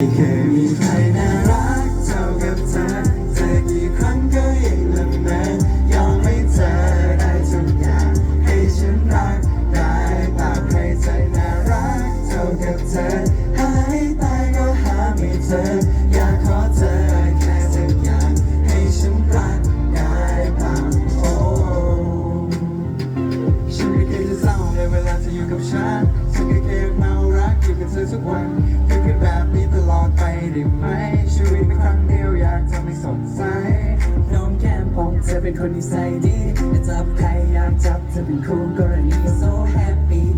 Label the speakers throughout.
Speaker 1: Thank you. เป็นคนที่ใส่ดีจะจับใครอยากจับเธอเป็นคู่กรณี so happy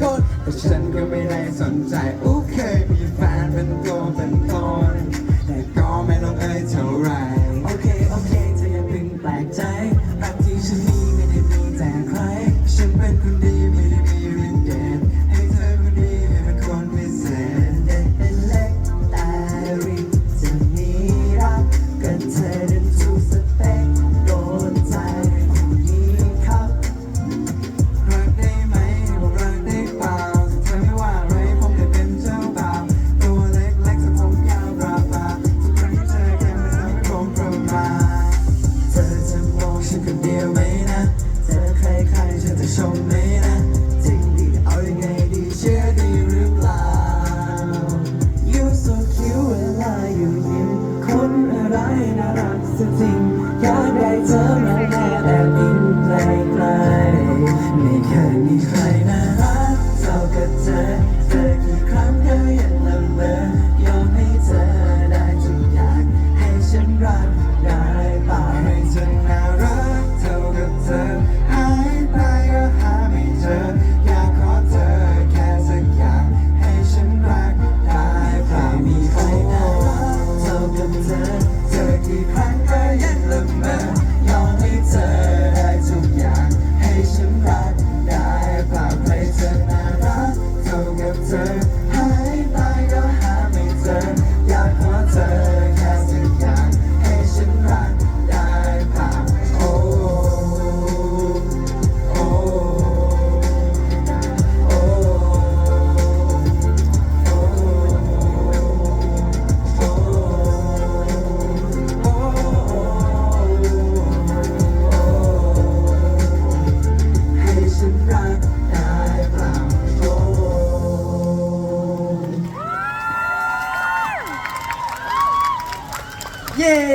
Speaker 1: คนแต่ฉันก็ไม่ได้สนใจโอเคมีแฟนเป็นตัวเป็นตนแต่ก็ไม่ลงเอยเท่าไรโอเคโอเคเธออย่าเพิ่งแปลกใจรักที่ฉันมีไม่ได้มีแต่ใคร ฉันเป็นคนดี คนเดียวไหมนะเจอใครใครฉันจะชมไหมนะ